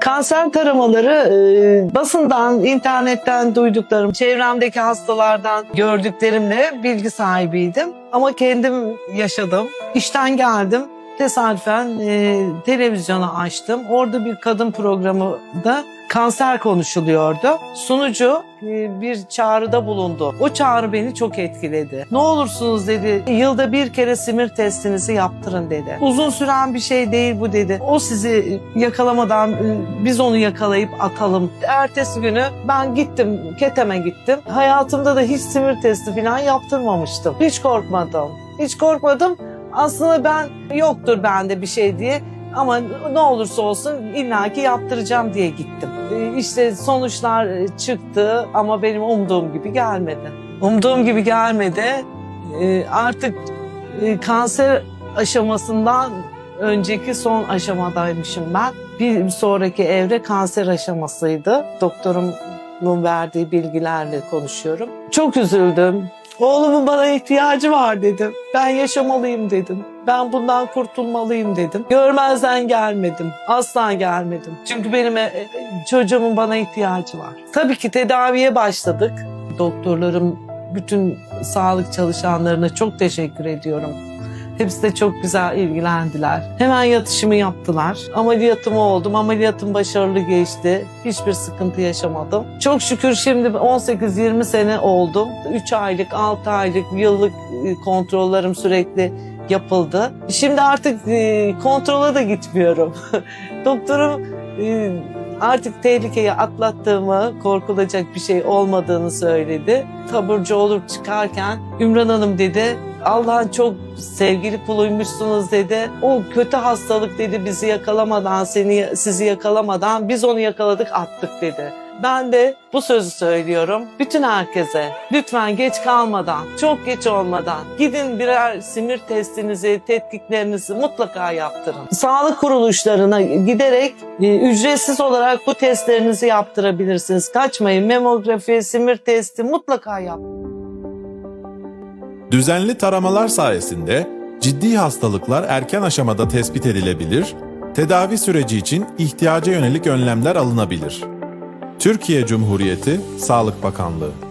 Kanser taramaları e, basından, internetten duyduklarım, çevremdeki hastalardan gördüklerimle bilgi sahibiydim. Ama kendim yaşadım. İşten geldim. Tesadüfen e, televizyonu açtım. Orada bir kadın programı da kanser konuşuluyordu. Sunucu e, bir çağrıda bulundu. O çağrı beni çok etkiledi. Ne olursunuz dedi, yılda bir kere simir testinizi yaptırın dedi. Uzun süren bir şey değil bu dedi. O sizi yakalamadan e, biz onu yakalayıp atalım. Ertesi günü ben gittim, Ketem'e gittim. Hayatımda da hiç simir testi falan yaptırmamıştım. Hiç korkmadım. Hiç korkmadım. Aslında ben yoktur bende bir şey diye ama ne olursa olsun illaki yaptıracağım diye gittim. Ee, İşte sonuçlar e, çıktı ama benim umduğum gibi gelmedi. Umduğum gibi gelmedi. Ee, Artık e, kanser aşamasından önceki son aşamadaymışım ben. Bir sonraki evre kanser aşamasıydı. Doktorumun verdiği bilgilerle konuşuyorum. Çok üzüldüm. Oğlumun bana ihtiyacı var dedim. Ben yaşamalıyım dedim. Ben bundan kurtulmalıyım dedim. Görmezden gelmedim. Asla gelmedim. Çünkü benim e, e, çocuğumun bana ihtiyacı var. Tabii ki tedaviye başladık. Doktorlarım, bütün sağlık çalışanlarına çok teşekkür ediyorum. Hepsi de çok güzel ilgilendiler. Hemen yatışımı yaptılar. Ameliyatım oldum. Ameliyatım başarılı geçti. Hiçbir sıkıntı yaşamadım. Çok şükür şimdi 18-20 sene oldum. 3 aylık, 6 aylık, yıllık e, kontrollerim sürekli yapıldı. Şimdi artık e, kontrola da gitmiyorum. Doktorum e, artık tehlikeyi atlattığımı, korkulacak bir şey olmadığını söyledi. Taburcu olup çıkarken Ümran Hanım dedi, Allah'ın çok sevgili kuluymuşsunuz dedi. O kötü hastalık dedi bizi yakalamadan, seni sizi yakalamadan biz onu yakaladık attık dedi. Ben de bu sözü söylüyorum bütün herkese. Lütfen geç kalmadan, çok geç olmadan gidin birer simir testinizi, tetkiklerinizi mutlaka yaptırın. Sağlık kuruluşlarına giderek e, ücretsiz olarak bu testlerinizi yaptırabilirsiniz. Kaçmayın memografi, simir testi mutlaka yaptırın. Düzenli taramalar sayesinde ciddi hastalıklar erken aşamada tespit edilebilir, tedavi süreci için ihtiyaca yönelik önlemler alınabilir. Türkiye Cumhuriyeti Sağlık Bakanlığı